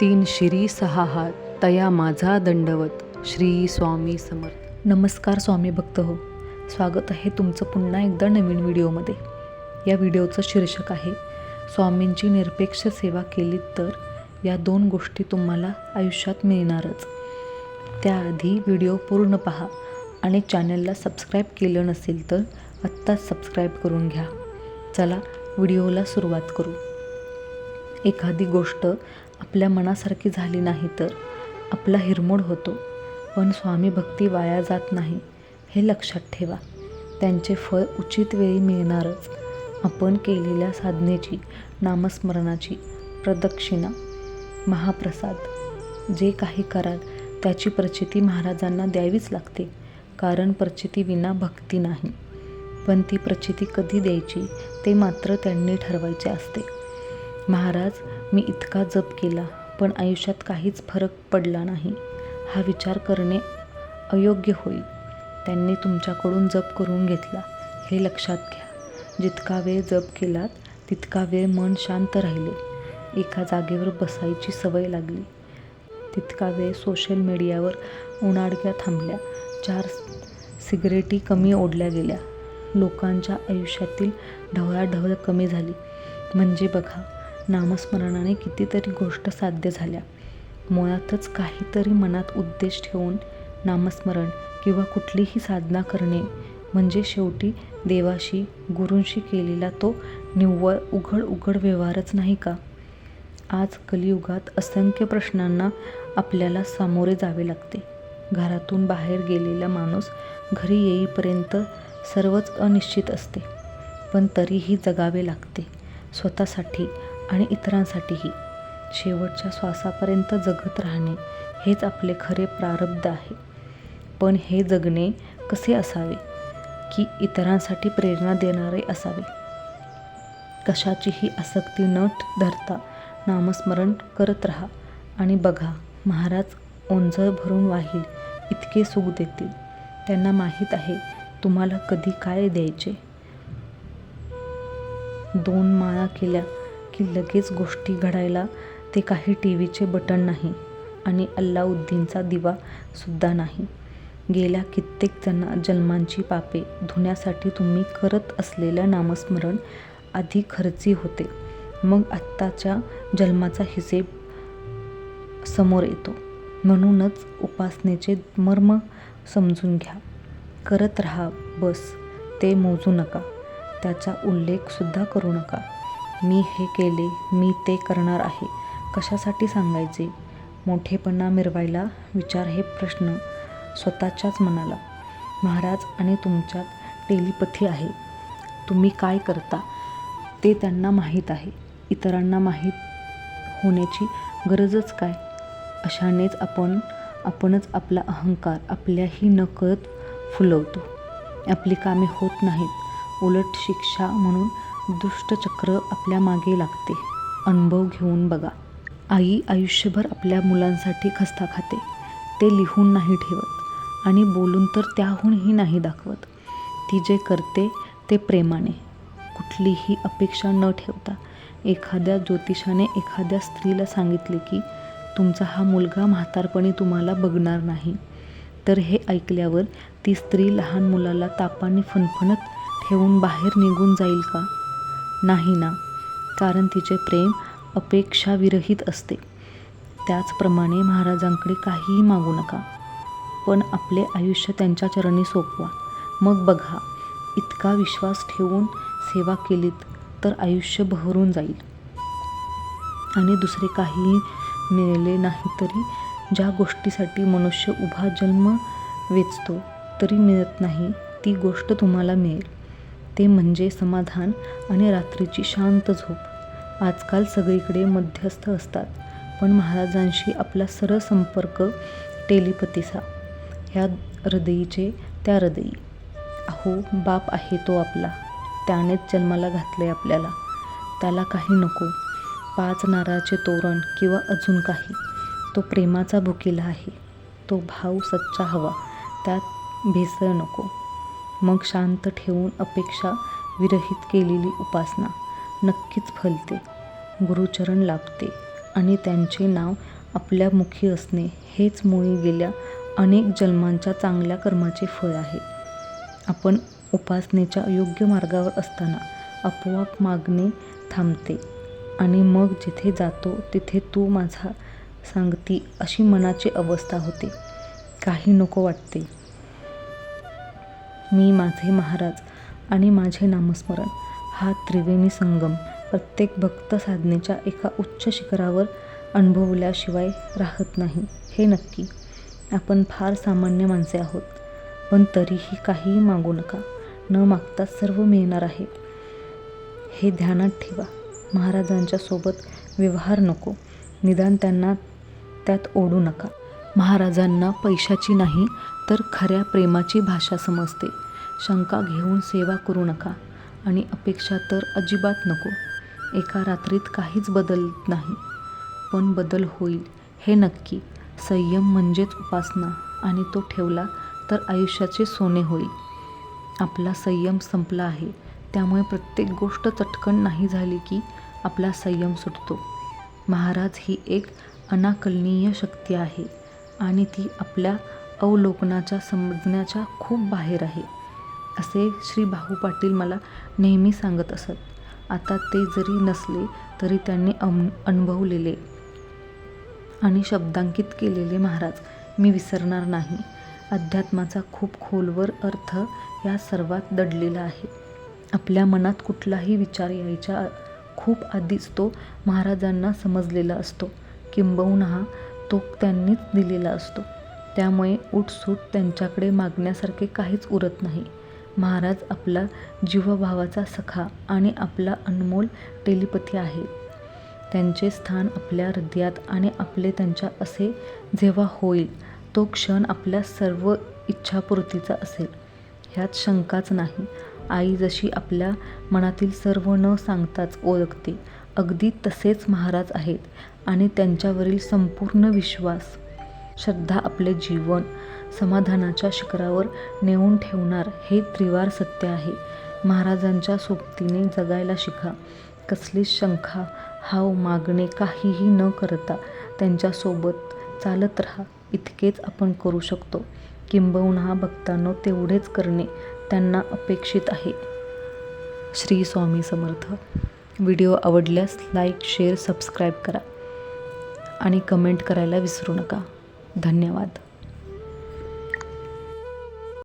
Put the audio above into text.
तीन शिरी सहा हात तया माझा दंडवत श्री स्वामी समर्थ. नमस्कार स्वामी भक्त हो. स्वागत आहे तुमचं पुन्हा एकदा नवीन व्हिडिओमध्ये. या व्हिडिओचं शीर्षक आहे स्वामींची निरपेक्ष सेवा केली तर या दोन गोष्टी तुम्हाला आयुष्यात मिळणारच. त्याआधी व्हिडिओ पूर्ण पहा आणि चॅनलला सबस्क्राईब केलं नसेल तर आत्ताच सबस्क्राईब करून घ्या. चला व्हिडिओला सुरुवात करू. एखादी गोष्ट आपल्या मनासारखी झाली नाही तर आपला हिरमोड होतो. पण स्वामी भक्ती वाया जात नाही हे लक्षात ठेवा. त्यांचे फळ उचित वेळी मिळणारच. आपण केलेल्या साधनेची नामस्मरणाची प्रदक्षिणा महाप्रसाद. जे काही कराल त्याची प्रचिती महाराजांना द्यावीच लागते. कारण प्रचिती विना भक्ती नाही. पण ती प्रचिती कधी द्यायची ते मात्र त्यांनी ठरवायचे असते. महाराज मी इतका जप केला पण आयुष्यात काहीच फरक पडला नाही. हा विचार करणे अयोग्य होईल. त्यांनी तुमच्याकडून जप करून घेतला. हे लक्षात घ्या. जितका वेळ जप केलात तितका वेळ मन शांत राहिले. एका जागेवर बसायची सवय लागली. तितका वेळ सोशल मीडियावर उन्हाडक्या थांबल्या. चार सिगरेटी कमी ओढल्या गेल्या. लोकांच्या आयुष्यातील ढवळाढवळ कमी झाली. म्हणजे बघा नामस्मरणाने कितीतरी गोष्ट साध्य झाल्या. मुळातच काहीतरी मनात उद्देश ठेवून नामस्मरण किंवा कुठलीही साधना करणे म्हणजे शेवटी देवाशी गुरूंशी केलेला तो निव्वळ उघड उघड व्यवहारच नाही का? आज कलियुगात असंख्य प्रश्नांना आपल्याला सामोरे जावे लागते. घरातून बाहेर गेलेला माणूस घरी येईपर्यंत सर्वच अनिश्चित असते. पण तरीही जगावे लागते. स्वतःसाठी आणि इतरांसाठीही. शेवटच्या श्वासापर्यंत जगत राहणे हेच आपले खरे प्रारब्ध आहे. पण हे जगणे कसे असावे? की इतरांसाठी प्रेरणा देणारे असावे? कशाचीही आसक्ती न धरता नामस्मरण करत राहा आणि बघा महाराज ओंजळ भरून वाहील इतके सुख देतील. त्यांना माहीत आहे तुम्हाला कधी काय द्यायचे? दोन माळा केल्या की लगेच गोष्टी घडायला ते काही टी व्हीचे बटन नाही आणि अल्लाउद्दीनचा दिवासुद्धा नाही. गेल्या कित्येक जना जन्मांची पापे धुण्यासाठी तुम्ही करत असलेलं नामस्मरण आधी खर्ची होते. मग आत्ताच्या जन्माचा हिसेब समोर येतो. म्हणूनच उपासनेचे मर्म समजून घ्या. करत राहा बस. ते मोजू नका. त्याचा उल्लेखसुद्धा करू नका. मी हे केले मी ते करणार आहे. कशासाठी सांगायचे? मोठेपणा मिरवायला विचार हे प्रश्न स्वतःच्याच मनाला. महाराज आणि तुमच्यात टेलिपथी आहे. तुम्ही काय करता ते त्यांना माहीत आहे. इतरांना माहीत होण्याची गरजच काय? अशानेच आपण आपणच आपला अहंकार आपल्याही नकळत फुलवतो. आपली कामे होत नाहीत. उलट शिक्षा म्हणून दुष्टचक्र आपल्या मागे लागते. अनुभव घेऊन बघा. आई आयुष्यभर आपल्या मुलांसाठी खस्ता खाते. ते लिहून नाही ठेवत आणि बोलून तर त्याहूनही नाही दाखवत. ती जे करते ते प्रेमाने. कुठलीही अपेक्षा न ठेवता एखाद्या ज्योतिषाने एखाद्या स्त्रीला सांगितले की तुमचा हा मुलगा म्हातारपणी तुम्हाला बघणार नाही. तर हे ऐकल्यावर ती स्त्री लहान मुलाला तापाने फणफणत ठेवून बाहेर निघून जाईल का? नाही ना? कारण तिचे प्रेम अपेक्षाविरहित असते. त्याचप्रमाणे महाराजांकडे काहीही मागू नका. पण आपले आयुष्य त्यांच्या चरणी सोपवा. मग बघा इतका विश्वास ठेवून सेवा केलीत तर आयुष्य बहरून जाईल. आणि दुसरे काहीही मिळाले नाही तरी ज्या गोष्टीसाठी मनुष्य उभा जन्म वेचतो तरी मिळत नाही ती गोष्ट तुम्हाला मिळेल. ते म्हणजे समाधान आणि रात्रीची शांत झोप. आजकाल सगळीकडे मध्यस्थ असतात पण महाराजांशी आपला सरळ संपर्क टेलिपतीचा. ह्या हृदयीचे त्या हृदयी. अहो बाप आहे तो आपला. त्यानेच जन्माला घातले आपल्याला. त्याला काही नको. पाच नारळाचे तोरण किंवा अजून काही. तो प्रेमाचा भुकेला आहे. तो भाव सच्चा हवा. त्यात भेसळ नको. मग शांत ठेवून अपेक्षा विरहित केलेली उपासना नक्कीच फलते. गुरुचरण लाभते आणि त्यांचे नाव आपल्या मुखी असणे हेच मुळी गेल्या अनेक जन्मांच्या चांगल्या कर्माचे फळ आहे. आपण उपासनेच्या योग्य मार्गावर असताना आपोआप मागणे थांबते आणि मग जिथे जातो तिथे तू माझा सांगती अशी मनाची अवस्था होते. काही नको वाटते. मी माझे महाराज आणि माझे नामस्मरण. हा त्रिवेणी संगम प्रत्येक भक्त साधनेच्या एका उच्च शिखरावर अनुभवल्याशिवाय राहत नाही. हे नक्की. आपण फार सामान्य माणसे आहोत. पण तरीही काहीही मागू नका. न मागता सर्व मिळणार आहे. हे ध्यानात ठेवा. महाराजांच्या सोबत व्यवहार नको. निदान त्यांना त्यात ओढू नका. महाराजांना पैशाची नाही तर खऱ्या प्रेमाची भाषा समजते. शंका घेऊन सेवा करू नका आणि अपेक्षा तर अजिबात नको. एका रात्रीत काहीच बदलत नाही. पण बदल होईल हे नक्की. संयम म्हणजेच उपासना. आणि तो ठेवला तर आयुष्याचे सोने होईल. आपला संयम संपला आहे. त्यामुळे प्रत्येक गोष्ट चटकन नाही झाली की आपला संयम सुटतो. महाराज ही एक अनाकलनीय शक्ती आहे आणि ती आपल्या अवलोकनाच्या समजण्याच्या खूप बाहेर आहे. असे श्री भाऊ पाटील मला नेहमी सांगत असत. आता ते जरी नसले तरी त्यांनी अम अनुभवलेले आणि शब्दांकित केलेले महाराज मी विसरणार नाही. अध्यात्माचा खूप खोलवर अर्थ या सर्वात दडलेला आहे. आपल्या मनात कुठलाही विचार यायच्या खूप आधीच तो महाराजांना समजलेला असतो. किंबहुना तो त्यांनीच दिलेला असतो. त्यामुळे उठसूट त्यांच्याकडे मागण्यासारखे काहीच उरत नाही. महाराज आपला जीवभावाचा सखा आणि आपला अनमोल टेलिपथी आहे. त्यांचे स्थान आपल्या हृदयात आणि आपले त्यांच्या असे जेव्हा होईल तो क्षण आपल्या सर्व इच्छापूर्तीचा असेल. ह्यात शंकाच नाही. आई जशी आपल्या मनातील सर्व न सांगताच ओळखते अगदी तसेच महाराज आहेत आणि त्यांच्यावरील संपूर्ण विश्वास श्रद्धा आपले जीवन समाधानाच्या शिखरावर नेऊन ठेवणार हे त्रिवार सत्य आहे. महाराजांच्या सोबतीने जगायला शिका. कसलीच शंका हाव मागणे काहीही न करता त्यांच्यासोबत चालत राहा. इतकेच आपण करू शकतो. किंबहुना भक्तांनो तेवढेच करणे त्यांना अपेक्षित आहे. श्री स्वामी समर्थ. व्हिडिओ आवडल्यास लाईक शेअर सबस्क्राईब करा आणि कमेंट करायला विसरू नका. धन्यवाद.